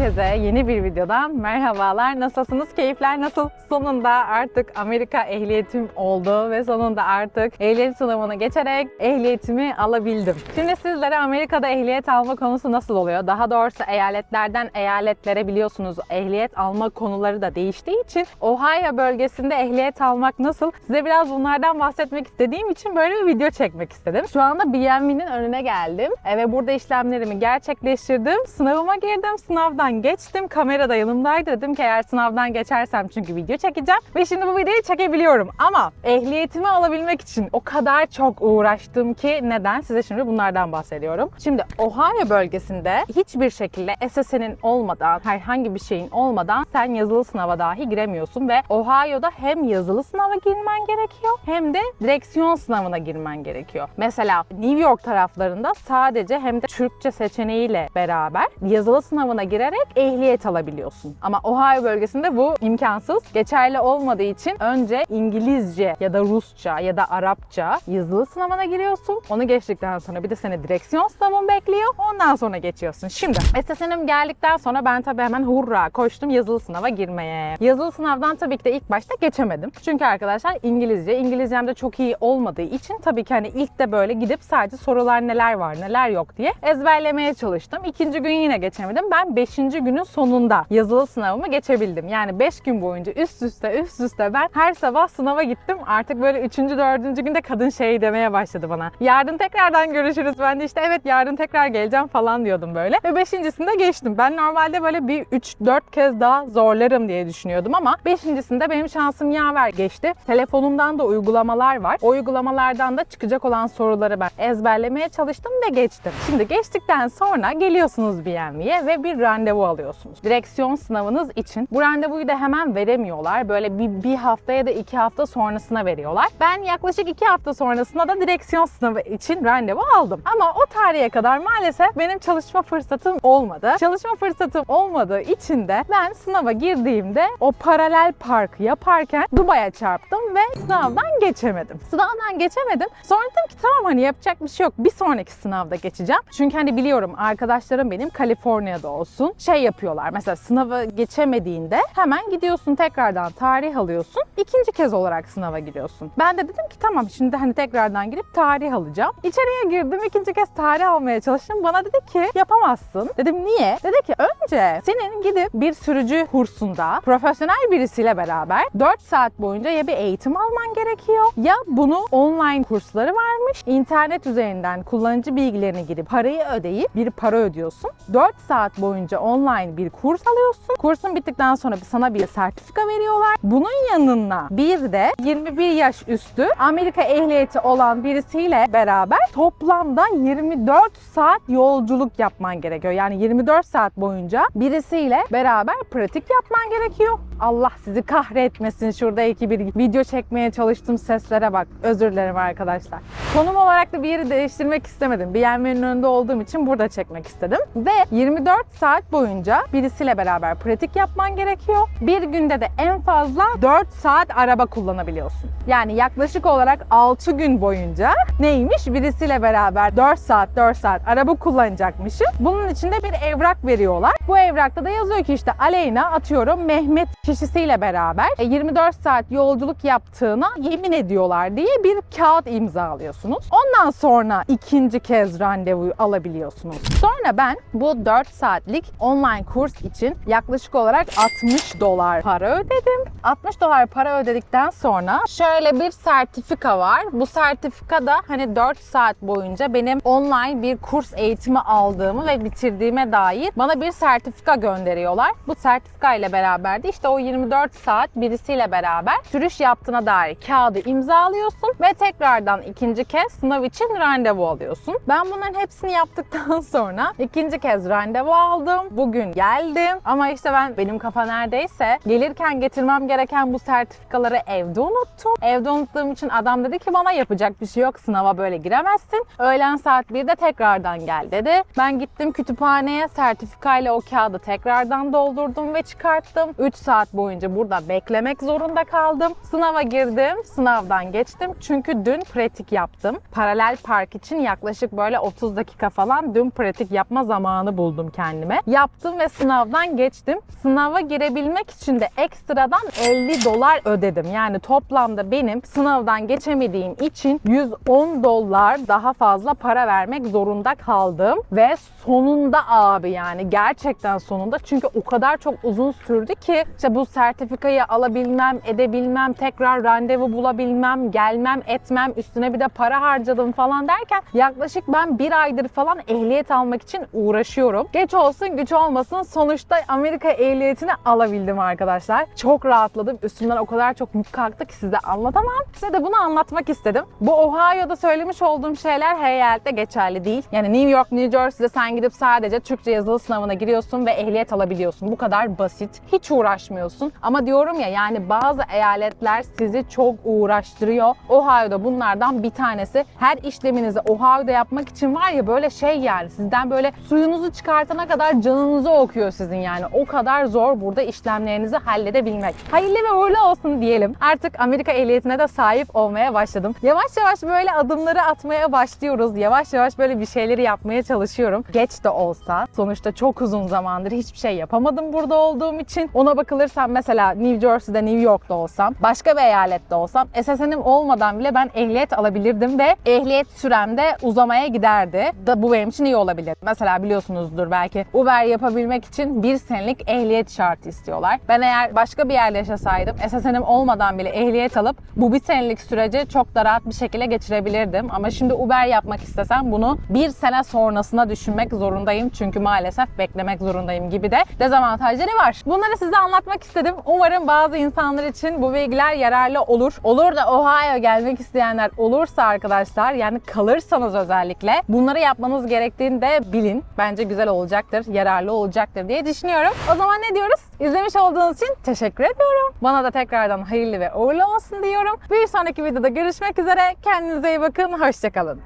Herkese yeni bir videodan merhabalar. Nasılsınız? Keyifler nasıl? Sonunda artık Amerika ehliyetim oldu ve sonunda artık ehliyet sınavına geçerek ehliyetimi alabildim. Şimdi sizlere Amerika'da ehliyet alma konusu nasıl oluyor? Daha doğrusu eyaletlerden eyaletlere biliyorsunuz ehliyet alma konuları da değiştiği için Ohio bölgesinde ehliyet almak nasıl? Size biraz bunlardan bahsetmek istediğim için böyle bir video çekmek istedim. Şu anda BMW'nin önüne geldim e, ve burada işlemlerimi gerçekleştirdim. Sınavıma girdim, sınavdan geçtim. Kamera da yanımdaydı. Dedim ki eğer sınavdan geçersem çünkü video çekeceğim. Ve şimdi bu videoyu çekebiliyorum. Ama ehliyetimi alabilmek için o kadar çok uğraştım ki neden? Size şimdi bunlardan bahsediyorum. Şimdi Ohio bölgesinde hiçbir şekilde SSN'in olmadan, herhangi bir şeyin olmadan sen yazılı sınava dahi giremiyorsun ve Ohio'da hem yazılı sınava girmen gerekiyor hem de direksiyon sınavına girmen gerekiyor. Mesela New York taraflarında sadece hem de Türkçe seçeneğiyle beraber yazılı sınavına girerek ehliyet alabiliyorsun. Ama Ohio bölgesinde bu imkansız. Geçerli olmadığı için önce İngilizce ya da Rusça ya da Arapça yazılı sınavına giriyorsun. Onu geçtikten sonra bir de seni direksiyon sınavın bekliyor. Ondan sonra geçiyorsun. Şimdi SSN'im geldikten sonra ben tabii hemen hurra koştum yazılı sınava girmeye. Yazılı sınavdan tabii ki de ilk başta geçemedim. Çünkü arkadaşlar İngilizce, İngilizcem de çok iyi olmadığı için tabii ki hani ilk de böyle gidip sadece sorular neler var neler yok diye ezberlemeye çalıştım. İkinci gün yine geçemedim. Ben beşinci günün sonunda yazılı sınavımı geçebildim. Yani beş gün boyunca üst üste üst üste ben her sabah sınava gittim. Artık böyle üçüncü, dördüncü günde kadın şey demeye başladı bana. Yarın tekrardan görüşürüz. Ben de işte evet yarın tekrar geleceğim falan diyordum böyle. Ve beşincisinde geçtim. Ben normalde böyle bir 3-4 kez daha zorlarım diye düşünüyordum ama beşincisinde benim şansım yaver geçti. Telefonumdan da uygulamalar var. O uygulamalardan da çıkacak olan soruları ben ezberlemeye çalıştım ve geçtim. Şimdi geçtikten sonra geliyorsunuz BMW'ye ve bir randevu alıyorsunuz. Direksiyon sınavınız için. Bu randevuyu da hemen veremiyorlar. Böyle bir, bir hafta ya da iki hafta sonrasına veriyorlar. Ben yaklaşık iki hafta sonrasında da direksiyon sınavı için randevu aldım. Ama o tarihe kadar maalesef benim çalışma fırsatım olmadı. Çalışma fırsatım olmadığı için de ben sınava girdiğimde o paralel park yaparken Dubai'ye çarptım ve sınavdan geçemedim. Sınavdan geçemedim. Sonra dedim ki tamam hani yapacak bir şey yok. Bir sonraki sınavda geçeceğim. Çünkü hani biliyorum arkadaşlarım benim Kaliforniya'da olsun. Şey yapıyorlar mesela sınavı geçemediğinde hemen gidiyorsun tekrardan tarih alıyorsun. İkinci kez olarak sınava giriyorsun. Ben de dedim ki tamam şimdi hani tekrardan girip tarih alacağım. İçeriye girdim ikinci kez tarih almaya çalıştım. Bana dedi ki yapamazsın. Dedim niye? Dedi ki önce senin gidip bir sürücü kursunda profesyonel birisiyle beraber 4 saat boyunca ya bir eğitim alman gerekiyor ya bunu online kursları varmış. İnternet üzerinden kullanıcı bilgilerini girip parayı ödeyip bir para ödüyorsun. 4 saat boyunca online bir kurs alıyorsun. Kursun bittikten sonra sana bir sertifika veriyorlar. Bunun yanına bir de 21 yaş üstü Amerika ehliyeti olan birisiyle beraber toplamda 24 saat yolculuk yapman gerekiyor. Yani 24 saat boyunca birisiyle beraber pratik yapman gerekiyor. Allah sizi kahretmesin şurada iki bir video çekmeye çalıştım seslere bak. Özür dilerim arkadaşlar. Konum olarak da bir yeri değiştirmek istemedim. BMW'nin önünde olduğum için burada çekmek istedim. Ve 24 saat boyunca birisiyle beraber pratik yapman gerekiyor. Bir günde de en fazla 4 saat araba kullanabiliyorsun. Yani yaklaşık olarak 6 gün boyunca neymiş? Birisiyle beraber 4 saat 4 saat araba kullanacakmışım. Bunun için de bir evrak veriyorlar. Bu evrakta da yazıyor ki işte Aleyna atıyorum Mehmet kişisiyle beraber e, 24 saat yolculuk yaptığına yemin ediyorlar diye bir kağıt imzalıyorsunuz. Ondan sonra ikinci kez randevuyu alabiliyorsunuz. Sonra ben bu 4 saatlik online kurs için yaklaşık olarak 60 dolar para ödedim. 60 dolar para ödedikten sonra şöyle bir sertifika var. Bu sertifika da hani 4 saat boyunca benim online bir kurs eğitimi aldığımı ve bitirdiğime dair bana bir sertifika gönderiyorlar. Bu sertifika ile beraber de işte o 24 saat birisiyle beraber sürüş yaptığına dair kağıdı imzalıyorsun ve tekrardan ikinci kez sınav için randevu alıyorsun. Ben bunların hepsini yaptıktan sonra ikinci kez randevu aldım. Bugün geldim ama işte ben benim kafa neredeyse gelirken getirmem gereken bu sertifikaları evde unuttum. Evde unuttuğum için adam dedi ki bana yapacak bir şey yok sınava böyle giremezsin. Öğlen saat 1'de tekrardan gel dedi. Ben gittim kütüphaneye sertifikayla o kağıdı tekrardan doldurdum ve çıkarttım. 3 saat saat boyunca burada beklemek zorunda kaldım. Sınava girdim, sınavdan geçtim. Çünkü dün pratik yaptım. Paralel park için yaklaşık böyle 30 dakika falan dün pratik yapma zamanı buldum kendime. Yaptım ve sınavdan geçtim. Sınava girebilmek için de ekstradan 50 dolar ödedim. Yani toplamda benim sınavdan geçemediğim için 110 dolar daha fazla para vermek zorunda kaldım. Ve sonunda abi yani gerçekten sonunda çünkü o kadar çok uzun sürdü ki işte bu sertifikayı alabilmem, edebilmem, tekrar randevu bulabilmem, gelmem, etmem, üstüne bir de para harcadım falan derken yaklaşık ben bir aydır falan ehliyet almak için uğraşıyorum. Geç olsun güç olmasın sonuçta Amerika ehliyetini alabildim arkadaşlar. Çok rahatladım. Üstümden o kadar çok yük kalktı ki size anlatamam. Size de bunu anlatmak istedim. Bu Ohio'da söylemiş olduğum şeyler eyalette geçerli değil. Yani New York, New Jersey'de sen gidip sadece Türkçe yazılı sınavına giriyorsun ve ehliyet alabiliyorsun. Bu kadar basit. Hiç uğraşmıyorsun. Ama diyorum ya yani bazı eyaletler sizi çok uğraştırıyor. Ohio'da bunlardan bir tanesi. Her işleminizi Ohio'da yapmak için var ya böyle şey yani sizden böyle suyunuzu çıkartana kadar canınızı okuyor sizin yani. O kadar zor burada işlemlerinizi halledebilmek. Hayırlı ve uğurlu olsun diyelim. Artık Amerika ehliyetine de sahip olmaya başladım. Yavaş yavaş böyle adımları atmaya başlıyoruz. Yavaş yavaş böyle bir şeyleri yapmaya çalışıyorum. Geç de olsa sonuçta çok uzun zamandır hiçbir şey yapamadım burada olduğum için. Ona bakılırsam mesela New Jersey'de, New York'ta olsam, başka bir eyalette olsam SSN'im olmadan bile ben ehliyet alabilirdim ve ehliyet süremde uzamaya giderdi. Da bu benim için iyi olabilir. Mesela biliyorsunuzdur belki Uber yapabilmek için bir senelik ehliyet şartı istiyorlar. Ben eğer başka bir yerde yaşasaydım SSN'im olmadan bile ehliyet alıp bu bir senelik süreci çok da rahat bir şekilde geçirebilirdim. Ama şimdi Uber yapmak istesem bunu bir sene sonrasına düşünmek zorundayım. Çünkü maalesef beklemek zorundayım gibi de dezavantajları var. Bunları size anlatmak istedim. Umarım bazı insanlar için bu bilgiler yararlı olur. Olur da Ohio gelmek isteyenler olursa arkadaşlar yani kalırsanız özellikle bunları yapmanız gerektiğini de bilin. Bence güzel olacaktır, yararlı olacaktır diye düşünüyorum. O zaman ne diyoruz? İzlemiş olduğunuz için teşekkür ediyorum. Bana da tekrardan hayırlı ve uğurlu olsun diyorum. Bir sonraki videoda görüşmek üzere. Kendinize iyi bakın. Hoşçakalın.